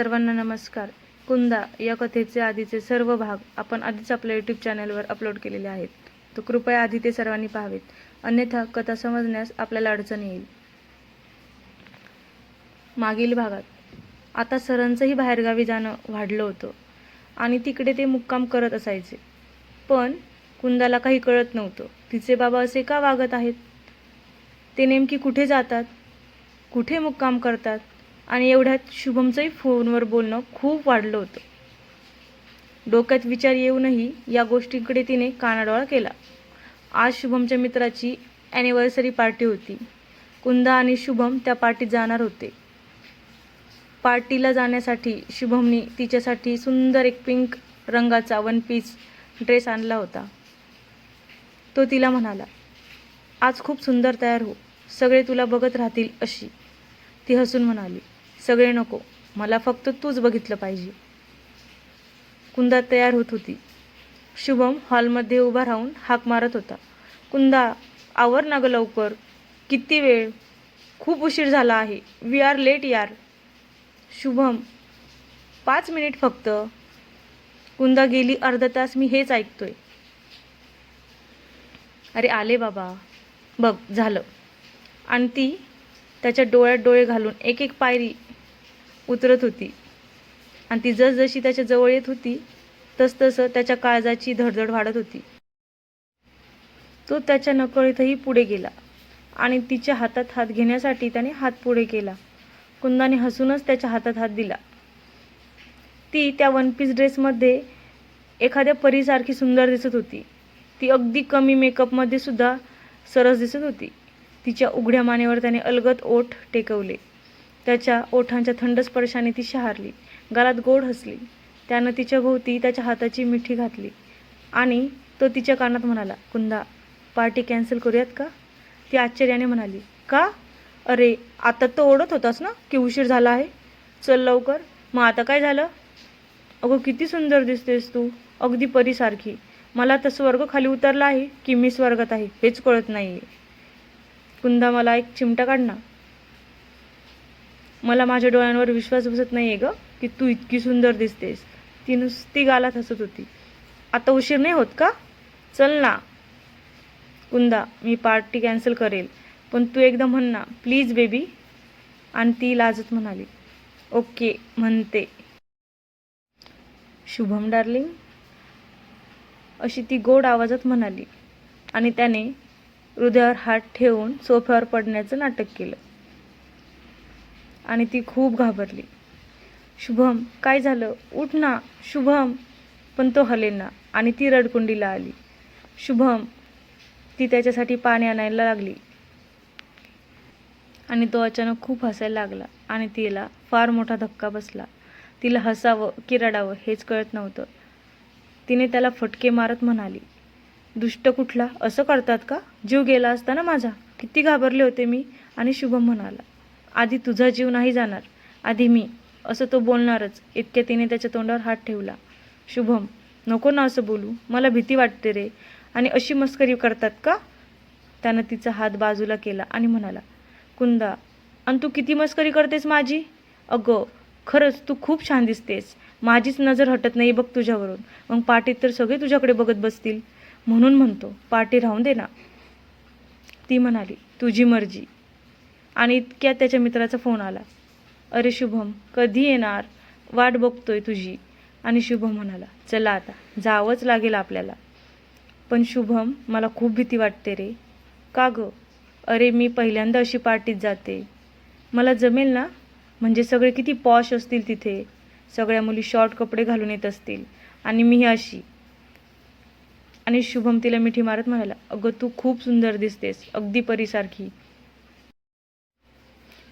सर्वांना नमस्कार. कुंदा या कथेचे आधीचे सर्व भाग आपण आधीच आपल्या यूट्यूब चॅनलवर अपलोड केलेले आहेत. तर कृपया आधी ते सर्वांनी पाहावेत. अन्यथा कथा समजण्यास आपल्याला अडचण येईल. मागील भागात आता सरांचंही बाहेरगावी जाणं वाढलं होतं आणि तिकडे ते मुक्काम करत असायचे. पण कुंदाला काही कळत नव्हतं. तिचे बाबा असे का वागत आहेत? ते नेमकी कुठे जातात? कुठे मुक्काम करतात? आणि एवढ्यात शुभमचंही फोनवर बोलणं खूप वाढलं होतं. डोक्यात विचार येऊनही या गोष्टींकडे तिने कानाडोळा केला. आज शुभमच्या मित्राची ॲनिव्हर्सरी पार्टी होती. कुंदा आणि शुभम त्या पार्टीत जाणार होते. पार्टीला जाण्यासाठी शुभमनी तिच्यासाठी सुंदर एक पिंक रंगाचा वन पीस ड्रेस आणला होता. तो तिला म्हणाला आज खूप सुंदर तयार हो. सगळे तुला बघत राहतील अशी. ती हसून म्हणाली सगळे नको. मला फक्त तूच बघितलं पाहिजे. कुंदा तयार होत होती. शुभम हॉलमध्ये उभा राहून हाक मारत होता. कुंदा आवर ना गं लवकर. किती वेळ? खूप उशीर झाला आहे. वी आर लेट यार. शुभम पाच मिनिट फक्त. कुंदा गेली अर्धा तास मी हेच ऐकतोय. अरे आले बाबा. बघ झालं. आणि ती त्याच्या डोळ्यात डोळे घालून एक एक पायरी उतरत होती. आणि ती जसजशी त्याच्याजवळ येत होती तसतसं त्याच्या काळजाची धडधड वाढत होती. तो त्याच्या नकळीतही पुढे गेला आणि तिच्या हातात हात घेण्यासाठी त्याने हात पुढे केला. कुंदाने हसूनच त्याच्या हातात हात दिला. ती त्या वन पीस ड्रेसमध्ये एखाद्या परीसारखी सुंदर दिसत होती. ती अगदी कमी मेकअपमध्ये सुद्धा सरस दिसत होती. तिच्या उघड्या मानेवर त्याने अलगत ओठ टेकवले. त्याच्या ओठांच्या थंड स्पर्शाने ती शहारली. गालात गोड हसली. त्यानं तिच्या भोवती त्याच्या हाताची मिठी घातली. आणि तो तिच्या कानात म्हणाला कुंदा पार्टी कॅन्सल करूयात का? ती आश्चर्याने म्हणाली का? अरे आता तो ओढत होतास ना? की उशीर झाला आहे? चल लवकर. मग आता काय झालं? अगं किती सुंदर दिसतेस तू. अगदी परीसारखी. मला तर स्वर्ग खाली उतरला आहे की मी स्वर्गात आहे हेच कळत नाही आहे कुंदा मला एक चिमटा काढ ना. मला माझ्या डोळ्यांवर विश्वास बसत नाही आहे गं की तू इतकी सुंदर दिसतेस. ती नुसती गालात हसत होती. आता उशीर नाही होत का? चल ना. कुंदा मी पार्टी कॅन्सल करेल. पण तू एकदा म्हण ना प्लीज बेबी. आणि ती लाजत म्हणाली. ओके म्हणते. शुभम डार्लिंग. अशी ती गोड आवाजात म्हणाली. आणि त्याने हृदयावर हात ठेवून सोफ्यावर पडण्याचं नाटक केलं. आणि ती खूप घाबरली. शुभम काय झालं? उठ ना शुभम. पण तो हलेना आणि ती रडकुंडीला आली. शुभम ती त्याच्यासाठी पाणी आणायला लागली. आणि तो अचानक खूप हसायला लागला आणि तिला फार मोठा धक्का बसला. तिला हसावं की रडावं हेच कळत नव्हतं. तिने त्याला फटके मारत म्हणाली दुष्ट कुठला? असं करतात का? जीव गेला असता ना माझा. किती घाबरले होते मी. आणि शुभम म्हणाला आधी तुझा जीव नाही जाणार. आधी मी. असं तो बोलणारच. इतक्या तिने त्याच्या तोंडावर हात ठेवला. शुभम नको ना असं बोलू. मला भीती वाटते रे. आणि अशी मस्करी करतात का? त्यानं तिचा हात बाजूला केला आणि म्हणाला कुंदा आणि तू किती मस्करी करतेस माझी? अगं खरंच तू खूप छान दिसतेस. माझीच नजर हटत नाही बघ तुझ्यावरून. मग पाटीत तर सगळे तुझ्याकडे बघत बसतील. म्हणून म्हणतो पाटी राहून दे ना. ती म्हणाली तुझी मर्जी. आणि इतक्यात त्याच्या मित्राचा फोन आला. अरे शुभम कधी येणार? वाट बघतोय तुझी. आणि शुभम म्हणाला चला आता जावंच लागेल आपल्याला. पण शुभम मला खूप भीती वाटते रे. का गं? अरे मी पहिल्यांदा अशी पार्टीत जाते. मला जमेल ना? म्हणजे सगळे किती पॉश असतील तिथे. सगळ्या मुली शॉर्ट कपडे घालून येत असतील. आणि मी अशी. आणि शुभम तिला मिठी मारत म्हणाला अगं तू खूप सुंदर दिसतेस अगदी परीसारखी.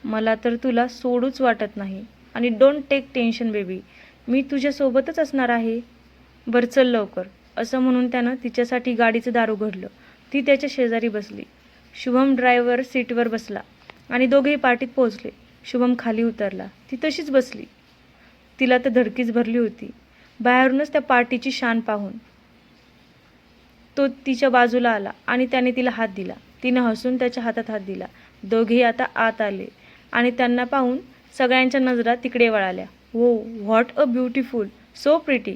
मला तर तुला सोडूच वाटत नाही. आणि डोंट टेक टेन्शन बेबी मी तुझ्यासोबतच असणार आहे. बरं चल लवकर. असं म्हणून त्यानं तिच्यासाठी गाडीचं दार उघडलं ती त्याच्या शेजारी बसली. शुभम ड्रायव्हर सीटवर बसला. आणि दोघेही पार्टीत पोहोचले. शुभम खाली उतरला. ती तशीच बसली. तिला तर धडकीच भरली होती. बाहेरूनच त्या पार्टीची शान पाहून तो तिच्या बाजूला आला आणि त्याने तिला हात दिला. तिनं हसून त्याच्या हातात हात दिला. दोघेही आता आत आले. आणि त्यांना पाहून सगळ्यांच्या नजरा तिकडे वळाल्या. Whoa what a beautiful so pretty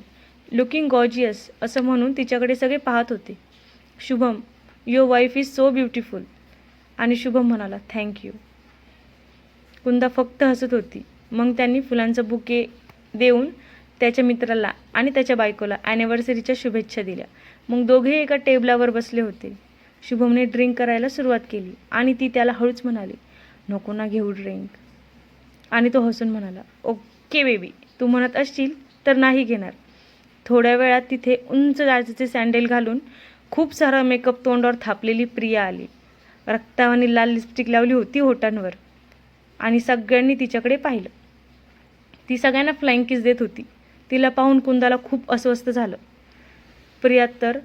looking gorgeous असं म्हणून तिच्याकडे सगळे पाहत होते. Shubham your wife is so beautiful. आणि शुभम म्हणाला थँक्यू कुंदा फक्त हसत होती. मग त्यांनी फुलांचं बुके देऊन त्याच्या मित्राला आणि त्याच्या बायकोला ॲनिव्हर्सरीच्या शुभेच्छा दिल्या. मग दोघे एका टेबलावर बसले होते. शुभमने ड्रिंक करायला सुरुवात केली आणि ती त्याला हळूच म्हणाली नको ना घेऊ ड्रिंक आणि तो हसून म्हणाला ओके बेबी तू म्हणत असशील तर नाही घेणार. थोड्या वेळात तिथे उंच जाचेचे सँडेल घालून खूप सारा मेकअप तोंडावर थापलेली प्रिया आली. रक्तावानी लाल लिपस्टिक लावली होती होटांवर आणि सगळ्यांनी तिच्याकडे पाहिलं. ती सगळ्यांना फ्लाइंग किस देत होती. तिला पाहून कुंदाला खूप अस्वस्थ झालं. प्रिया तर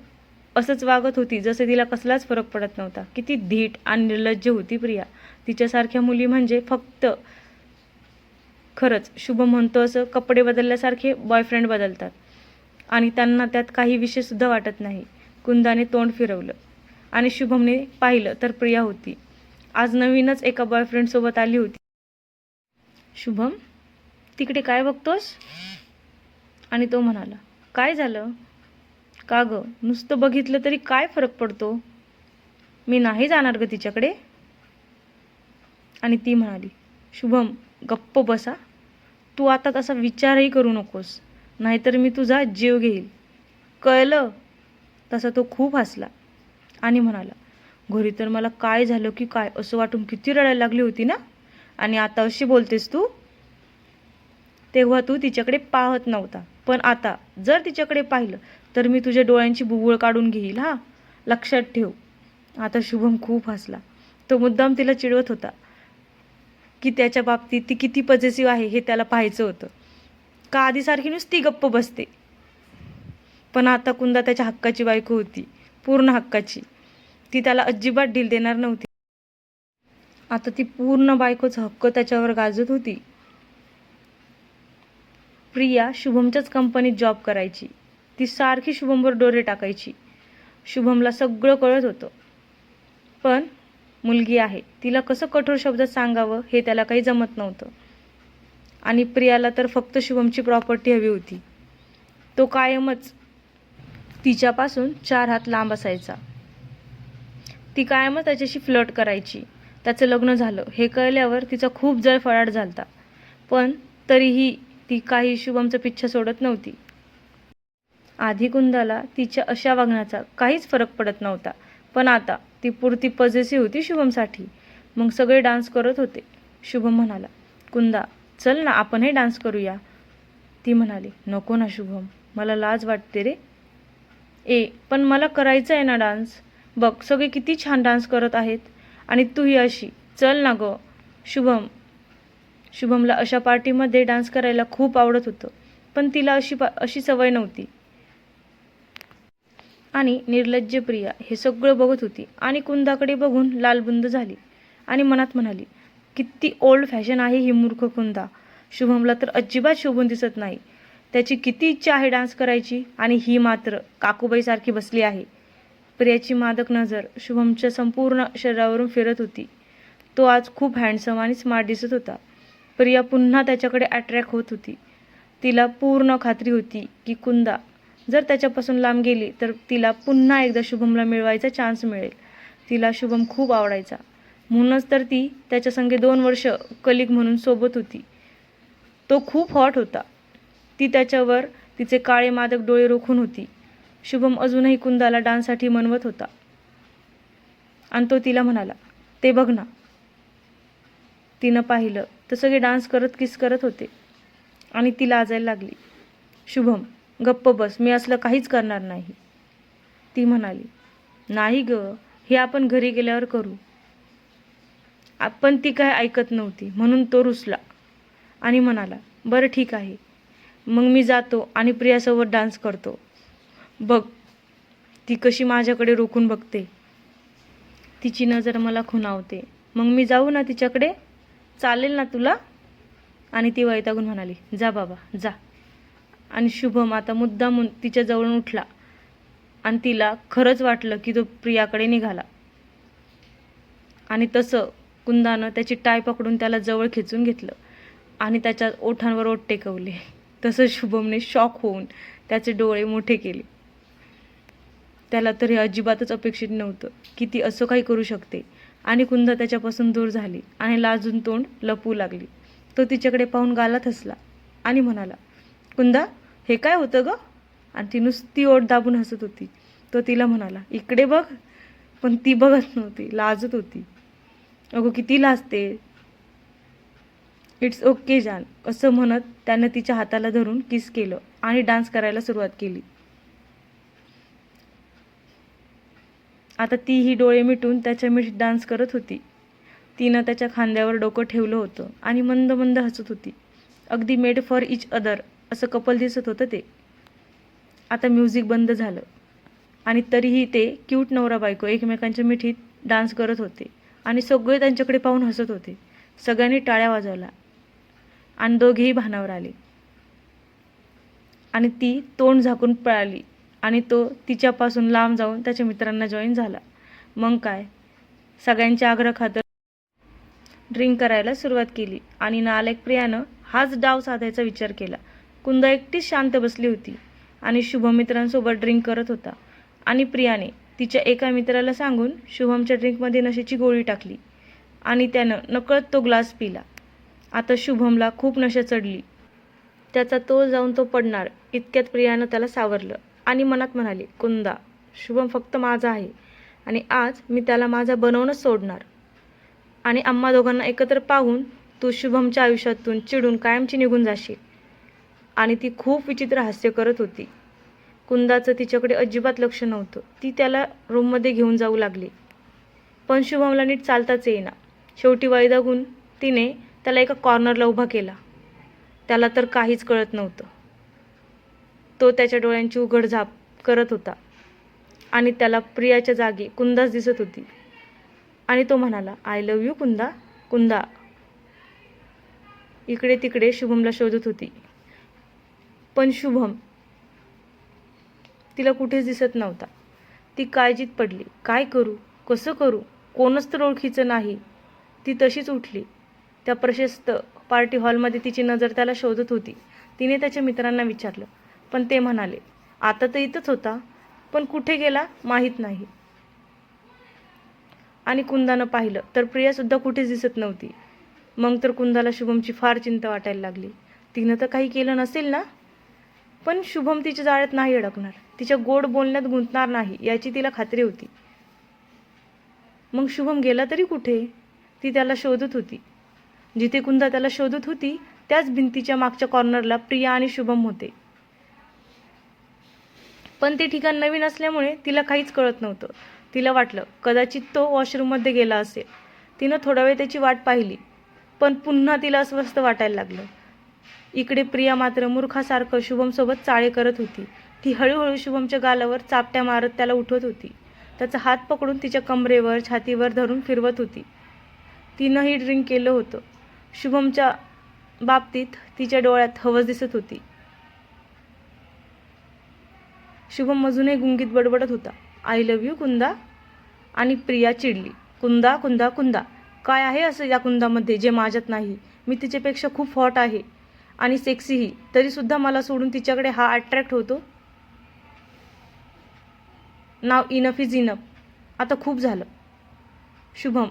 असंच वागत होती जसे तिला कसलाच फरक पडत नव्हता. किती धीट आणि निर्लज्ज होती प्रिया. तिच्यासारख्या मुली म्हणजे फक्त खरंच शुभ म्हणतो असं कपडे बदलल्यासारखे बॉयफ्रेंड बदलतात. आणि त्यांना त्यात काही विषयसुद्धा वाटत नाही. कुंदाने तोंड फिरवलं. आणि शुभमने पाहिलं तर प्रिया होती. आज नवीनच एका बॉयफ्रेंडसोबत आली होती. शुभम तिकडे काय बघतोस? आणि तो म्हणाला काय झालं? का गं? नुसतं बघितलं तरी काय फरक पडतो? मी नाही जाणार ग तिच्याकडे? आणि ती म्हणाली शुभम गप्प बसा. तू आता तसा विचारही करू नकोस. नाहीतर मी तुझा जीव घेईल. कळलं? तसा तो खूप हसला आणि म्हणाला घरी तर मला काय झालं की काय? असं वाटून किती रडायला लागली होती ना? आणि आता अशी बोलतेस तू? तेव्हा तू तिच्याकडे पाहत नव्हता. पण आता जर तिच्याकडे पाहिलं तर मी तुझ्या डोळ्यांची बुबुळ काढून घेईल हां? लक्षात ठेव. आता शुभम खूप हसला. तो मुद्दाम तिला चिडवत होता की त्याच्या बाबतीत ती किती पजेसिव्ह आहे हे त्याला पाहायचं होतं. का आधीसारखी नुसती गप्प बसते? पण आता कुंदा त्याच्या हक्काची बायको होती पूर्ण हक्काची. ती त्याला अजिबात ढील देणार नव्हती. आता ती पूर्ण बायकोचा हक्क त्याच्यावर गाजत होती. प्रिया शुभमच्याच कंपनीत जॉब करायची. ती सारखी शुभमवर डोरे टाकायची. शुभमला सगळं कळत होतं. पण मुलगी आहे. तिला कसं कठोर शब्दात सांगावं हे त्याला काही जमत नव्हतं. आणि प्रियाला तर फक्त शुभमची प्रॉपर्टी हवी होती. तो कायमच तिच्यापासून चार हात लांब असायचा. ती कायमच त्याच्याशी फ्लट करायची. त्याचं लग्न झालं. हे कळल्यावर तिचा खूप जळफळाट झालता. पण तरीही ती काही शुभमचं पिच्छा सोडत नव्हती. आधी कुंदाला तिच्या अशा वागण्याचा काहीच फरक पडत नव्हता. पण आता ती पुरती पजेसी होती शुभमसाठी. मग सगळे डान्स करत होते. शुभम म्हणाला कुंदा चल ना आपणही डान्स करूया. ती म्हणाली नको ना शुभम मला लाज वाटते रे. ए पण मला करायचं आहे ना डान्स बघ सगळे किती छान डान्स करत आहेत. आणि तूही अशी. चल ना गं. शुभम शुभमला अशा पार्टीमध्ये डान्स करायला खूप आवडत होतं पण तिला अशी पा अशी सवय नव्हती. आणि निर्लज्ज प्रिया हे सगळं बघत होती आणि कुंदाकडे बघून लालबुंद झाली आणि मनात म्हणाली किती ओल्ड फॅशन आहे ही मूर्ख कुंदा. शुभमला तर अजिबात शोभून दिसत नाही. त्याची किती इच्छा आहे डान्स करायची आणि ही मात्र काकूबाईसारखी बसली आहे. प्रियाची मादक नजर शुभमच्या संपूर्ण शरीरावरून फिरत होती. तो आज खूप हँडसम आणि स्मार्ट दिसत होता. प्रिया पुन्हा त्याच्याकडे अट्रॅक्ट होत होती. तिला पूर्ण खात्री होती की कुंदा जर त्याच्यापासून लांब गेली तर तिला पुन्हा एकदा शुभमला मिळवायचा चान्स मिळेल. तिला शुभम खूप आवडायचा. म्हणूनच तर ती त्याच्या संगे दोन वर्ष कलिग म्हणून सोबत होती. तो खूप हॉट होता. ती त्याच्यावर तिचे काळे मादक डोळे रोखून होती. शुभम अजूनही कुंदाला डान्ससाठी मनवत होता. आणि तो तिला म्हणाला ते बघ ना तिनं पाहिलं तर सगळे डान्स करत किस करत होते. आणि ती लाजायला लागली. शुभम गप्प बस मी असलं काहीच करणार नाही. ती म्हणाली नाही ग हे आपण घरी गेल्यावर करू. आपण ती काय ऐकत नव्हती म्हणून तो रुसला आणि म्हणाला बरं ठीक आहे. मग मी जातो आणि प्रियासोबत डान्स करतो. बघ ती कशी माझ्याकडे रोखून बघते. तिची नजर मला खुणावते. मग मी जाऊ ना तिच्याकडे? चालेल ना तुला? आणि ती वैतागून म्हणाली जा बाबा जा. आणि शुभम आता मुद्दामून तिच्या जवळून उठला. आणि तिला खरंच वाटलं की तो प्रियाकडे निघाला. आणि तसं कुंदानं त्याची टाय पकडून त्याला जवळ खेचून घेतलं. आणि त्याच्या ओठांवर ओठ टेकवले. तसं शुभमने शॉक होऊन त्याचे डोळे मोठे केले. त्याला तर हे अजिबातच अपेक्षित नव्हतं की ती असं काही करू शकते. आणि कुंद त्याच्यापासून दूर झाली आणि लाजून तोंड लपवू लागली. तो तिच्याकडे पाहून गालात हसला आणि म्हणाला कुंदा हे काय होतं ग? आणि ती नुसती ओट दाबून हसत होती. तो तिला म्हणाला इकडे बघ. पण ती बघत नव्हती लाजत होती. अगो किती लाजते. इट्स ओके जान असं म्हणत त्यानं तिच्या हाताला धरून किस केलं आणि डान्स करायला सुरुवात केली. आता तीही डोळे मिटून त्याच्या मिठ डान्स करत होती. तिनं त्याच्या खांद्यावर डोकं ठेवलं होतं आणि मंद मंद हसत होती. अगदी मेड फॉर इच अदर असं कपल दिसत होतं ते. आता म्युझिक बंद झालं. आणि तरीही ते क्यूट नवरा बायको एकमेकांच्या मिठीत डान्स करत होते आणि सगळे त्यांच्याकडे पाहून हसत होते. सगळ्यांनी टाळ्या वाजवल्या. आणि दोघेही भानावर आले. आणि ती तोंड झाकून पळाली. आणि तो तिच्यापासून लांब जाऊन त्याच्या मित्रांना जॉईन झाला. मग काय? सगळ्यांच्या आग्रह खातर ड्रिंक करायला सुरुवात केली आणि नालायक प्रियानं हाच डाव साधायचा विचार केला. कुंदा एकटीच शांत बसली होती आणि शुभम मित्रांसोबत ड्रिंक करत होता आणि प्रियाने तिच्या एका मित्राला सांगून शुभमच्या ड्रिंकमध्ये नशेची गोळी टाकली आणि त्यानं नकळत तो ग्लास पिला. आता शुभमला खूप नशा चढली. त्याचा तोल जाऊन तो पडणार इतक्यात प्रियानं त्याला सावरलं. आणि मनात म्हणाली कुंदा शुभम फक्त माझा आहे आणि आज मी त्याला माझा बनवूनच सोडणार. आणि आम्हा दोघांना एकत्र पाहून तू शुभमच्या आयुष्यातून चिडून कायमची निघून जाशील. आणि ती खूप विचित्र हास्य करत होती. कुंदाचं तिच्याकडे अजिबात लक्ष नव्हतं. ती त्याला रूममध्ये घेऊन जाऊ लागली. पण शुभमला नीट चालताच येईना. शेवटी वैदागून तिने त्याला एका कॉर्नरला उभा केला. त्याला तर काहीच कळत नव्हतं. तो त्याच्या डोळ्यांची उघडझाप करत होता. आणि त्याला प्रियाच्या जागी कुंदाच दिसत होती. आणि तो म्हणाला आय लव यू कुंदा कुंदा. इकडे तिकडे शुभमला शोधत होती. पण शुभम तिला कुठेच दिसत नव्हता. ती काळजीत पडली. काय करू? कसं करू? कोणच तर ओळखीचं नाही. ती तशीच उठली. त्या प्रशस्त पार्टी हॉलमध्ये तिची नजर त्याला शोधत होती. तिने त्याच्या मित्रांना विचारलं पण ते म्हणाले आता तर इथंच होता पण कुठे गेला माहीत नाही. आणि कुंदानं पाहिलं तर प्रियासुद्धा कुठेच दिसत नव्हती. मग तर कुंदाला शुभमची फार चिंता वाटायला लागली. तिनं तर काही केलं नसेल ना? पण शुभम तिच्या जाळ्यात नाही अडकणार. तिच्या गोड बोलण्यात गुंतणार नाही याची तिला खात्री होती. मग शुभम गेला तरी कुठे? ती त्याला शोधत होती. जिथे कुंदा त्याला शोधत होती त्याच भिंतीच्या मागच्या कॉर्नरला प्रिया आणि शुभम होते. पण ते ठिकाण नवीन असल्यामुळे तिला काहीच कळत नव्हतं. तिला वाटलं कदाचित तो वॉशरूममध्ये गेला असेल. तिनं थोडा वेळ त्याची वाट पाहिली पण पुन्हा तिला अस्वस्थ वाटायला लागलं. इकडे प्रिया मात्र मूर्खासारखं शुभमसोबत चाळे करत होती. ती हळूहळू शुभमच्या गालावर चापट्या मारत त्याला उठवत होती. त्याचा हात पकडून तिच्या कमरेवर छातीवर धरून फिरवत होती. तिनंही ड्रिंक केलं होतं. शुभमच्या बाबतीत तिच्या डोळ्यात हवस दिसत होती. शुभम अजूनही गुंगीत बडबडत होता. I love you Kunda. आणि प्रिया चिडली. कुंदा कुंदा कुंदा. काय आहे असं या कुंदामध्ये जे माझ्यात नाही? मी तिच्यापेक्षा खूप हॉट आहे. आणि सेक्सीही तरीसुद्धा मला सोडून तिच्याकडे हा अट्रॅक्ट होतो. नाव इनफ इज इनफ आता खूप झालं. शुभम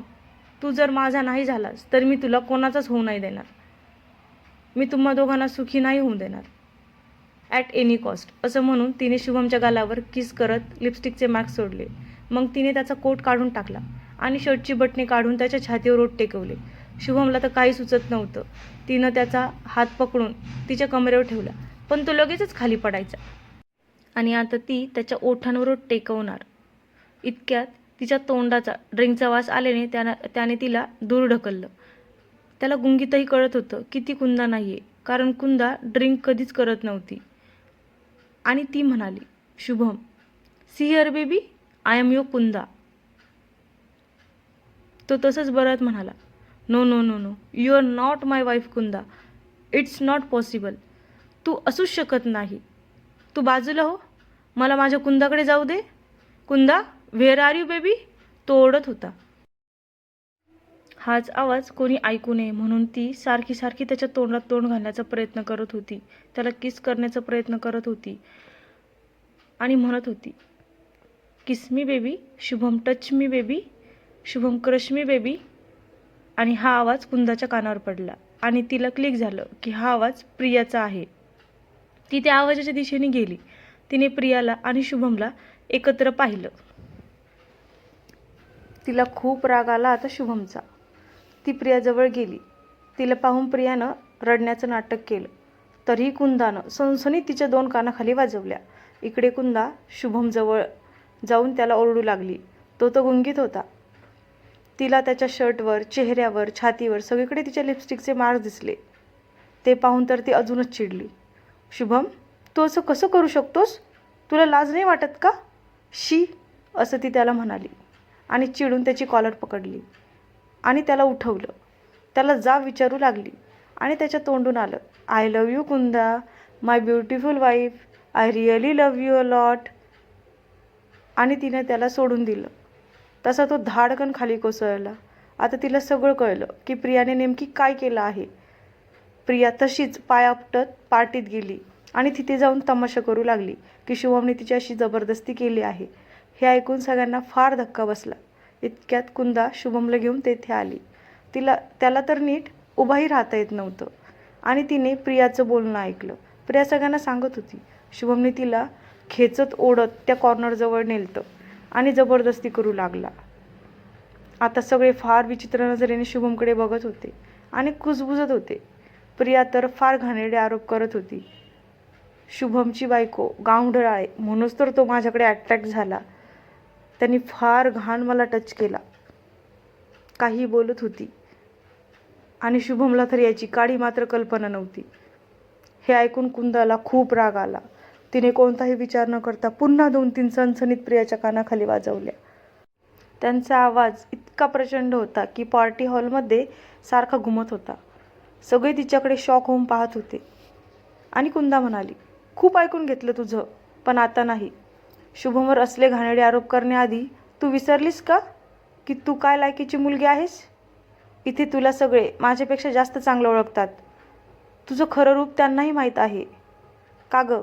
तू जर माझा नाही झालास तर मी तुला कोणाचाच होऊ नाही देणार. मी तुम्हा दोघांना सुखी नाही होऊन देणार. ॲट एनी कॉस्ट असं म्हणून तिने शुभमच्या गालावर किस करत लिपस्टिकचे मॅक्स सोडले. मग तिने त्याचा कोट काढून टाकला आणि शर्टची बटणे काढून त्याच्या छातीवर ओट टेकवले. शुभमला तर काही सुचत नव्हतं. तिनं त्याचा हात पकडून तिच्या कमरेवर ठेवला पण तो लगेचच खाली पडायचा. आणि आता ती त्याच्या ओठांवर ओठ टेकवणार. इतक्यात तिच्या तोंडाचा ड्रिंकचा वास आल्याने त्यानं त्याने तिला दूर ढकललं. त्याला गुंगीतही कळत होतं की ती कुंदा नाही आहे कारण कुंदा ड्रिंक कधीच करत नव्हती. आणि ती म्हणाली Shubham see baby I am your Kunda तो तसंच बरत म्हणाला no no no no you are not my wife Kunda it's not possible तू असूच शकत नाही तू बाजूला हो मला माझ्या कुंदाकडे जाऊ दे Kunda where are you baby तो ओढत होता. हाच आवाज कोणी ऐकू नये म्हणून ती सारखी सारखी त्याच्या तोंडात तोंड घालण्याचा प्रयत्न करत होती. त्याला किस करण्याचा प्रयत्न करत होती आणि म्हणत होती kiss me baby? Shubham touch me baby? Shubham crush me baby? आणि हा आवाज कुंदाच्या कानावर पडला आणि तिला क्लिक झालं की हा आवाज प्रियाचा आहे. ती त्या आवाजाच्या दिशेने गेली. तिने प्रियाला आणि शुभमला एकत्र पाहिलं. तिला खूप राग आला आता शुभमचा. ती प्रियाजवळ गेली. तिला पाहून प्रियानं रडण्याचं नाटक केलं. तरीही कुंदानं सणसणीत तिच्या दोन कानाखाली वाजवल्या. इकडे कुंदा शुभमजवळ जाऊन त्याला ओरडू लागली. तो तो गुंगीत होता. तिला त्याच्या शर्टवर चेहऱ्यावर छातीवर सगळीकडे तिच्या लिपस्टिकचे मार्क दिसले. ते पाहून तर ती अजूनच चिडली. शुभम तू असं कसं करू शकतोस? तुला लाज नाही वाटत का? शी असं ती त्याला म्हणाली आणि चिडून त्याची कॉलर पकडली. आणि त्याला उठवलं. त्याला जा विचारू लागली आणि त्याच्या तोंडून आलं. I love you Kunda. My beautiful wife I really love you a lot आणि तिने त्याला सोडून दिलं. तसा तो धाडकन खाली कोसळला. आता तिला सगळं कळलं की प्रियाने नेमकी काय केलं आहे. प्रिया तशीच पाय आपटत पार्टीत गेली आणि तिथे जाऊन तमाशा करू लागली की शुभमने तिच्याशी जबरदस्ती केली आहे. हे ऐकून सगळ्यांना फार धक्का बसला. इतक्यात कुंदा शुभमला घेऊन तेथे आली. तिला त्याला तर नीट उभाही राहता येत नव्हतं. आणि तिने प्रियाचं बोलणं ऐकलं. प्रिया सगळ्यांना सांगत होती. शुभमने तिला खेचत ओढत त्या कॉर्नरजवळ नेलतं आणि जबरदस्ती करू लागला. आता सगळे फार विचित्र नजरेने शुभमकडे बघत होते आणि कुजबुजत होते. प्रिया तर फार घाणेरडे आरोप करत होती. शुभमची बायको गावढळ आहे म्हणूनच तर तो माझ्याकडे अट्रॅक्ट झाला. त्यांनी फार घाण मला टच केला. काही बोलत होती. आणि शुभमला तर याची काळी मात्र कल्पना नव्हती. हे ऐकून कुंदाला खूप राग आला. तिने कोणताही विचार न करता पुन्हा दोन तीन सणसणीत प्रियाच्या कानाखाली वाजवल्या. त्यांचा आवाज इतका प्रचंड होता की पार्टी हॉलमध्ये सारखा घुमत होता. सगळे तिच्याकडे शॉक होऊन पाहत होते. आणि कुंदा म्हणाली खूप ऐकून घेतलं तुझं पण आता नाही. शुभमवर असले घाणेरडे आरोप करण्याआधी तू विसरलीस का? की तू काय लायकीची मुलगी आहेस? इथे तुला सगळे माझ्यापेक्षा जास्त चांगलं ओळखतात. तुझं खरं रूप त्यांनाही माहीत आहे. का गं?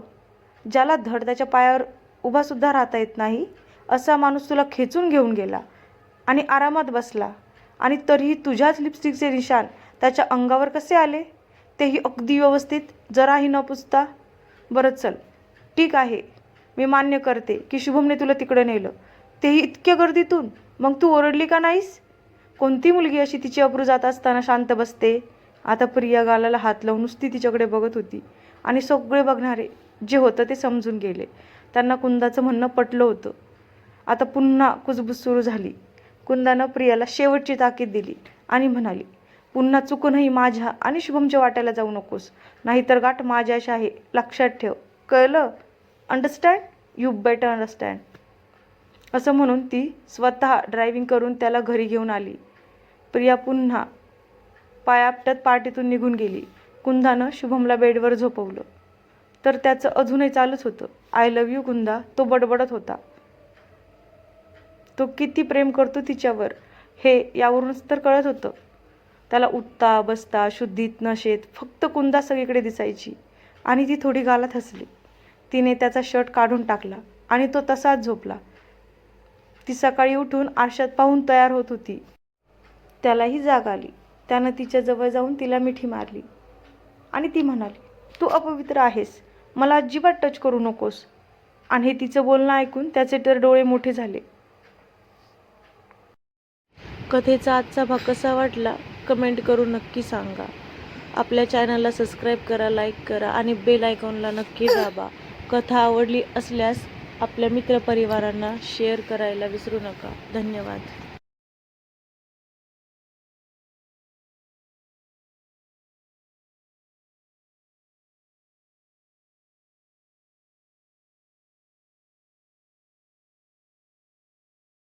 ज्याला धड त्याच्या पायावर उभासुद्धा राहता येत नाही असा माणूस तुला खेचून घेऊन गेला आणि आरामात बसला. आणि तरीही तुझ्याच लिपस्टिकचे निशान त्याच्या अंगावर कसे आले? तेही अगदी व्यवस्थित जराही न पुसता. बरं चल ठीक आहे. मी मान्य करते की शुभमने तुला तिकडं नेलं. तेही इतक्या गर्दीतून. मग तू ओरडली का नाहीस? कोणती मुलगी अशी तिची अब्रू जात असताना शांत बसते? आता प्रिया गालाला हात लावून नुसती तिच्याकडे बघत होती. आणि सगळे बघणारे जे होतं ते समजून गेले. त्यांना कुंदाचं म्हणणं पटलं होतं. आता पुन्हा कुजबूज सुरू झाली. कुंदानं प्रियाला शेवटची ताकीद दिली आणि म्हणाली पुन्हा चुकूनही माझ्या आणि शुभमच्या वाट्याला जाऊ नकोस. नाहीतर गाठ माझ्याशी आहे. लक्षात ठेव. कळलं? अंडरस्टँड यू बेटर अंडरस्टँड असं म्हणून ती स्वतः ड्रायव्हिंग करून त्याला घरी घेऊन आली. प्रिया पुन्हा पायापटत पार्टीतून निघून गेली. कुंदानं शुभमला बेडवर झोपवलं. तर त्याचं अजूनही चालूच होतं. I love you Kunda. तो बडबडत होता. तो किती प्रेम करतो तिच्यावर. हे यावरूनच तर कळत होतं. त्याला उठता बसता शुद्धीत नशेत फक्त कुंदा सगळीकडे दिसायची. आणि ती थोडी गालात हसली. तिने त्याचा शर्ट काढून टाकला आणि तो तसाच झोपला. ती सकाळी उठून आरशात पाहून तयार होत होती. त्यालाही जाग आली. त्यानं तिच्या जवळ जाऊन तिला मिठी मारली. आणि ती म्हणाली तू अपवित्र आहेस. मला अजिबात टच करू नकोस. आणि हे तिचं बोलणं ऐकून त्याचे तर डोळे मोठे झाले. कथेचा आजचा भाग कसा वाटला? कमेंट करून नक्की सांगा. आपल्या चॅनलला सबस्क्राईब करा लाईक करा आणि बेल आयकॉनला नक्की दाबा. कथा आवडली असल्यास आपल्या मित्रपरिवारांना शेअर करायला विसरू नका. धन्यवाद.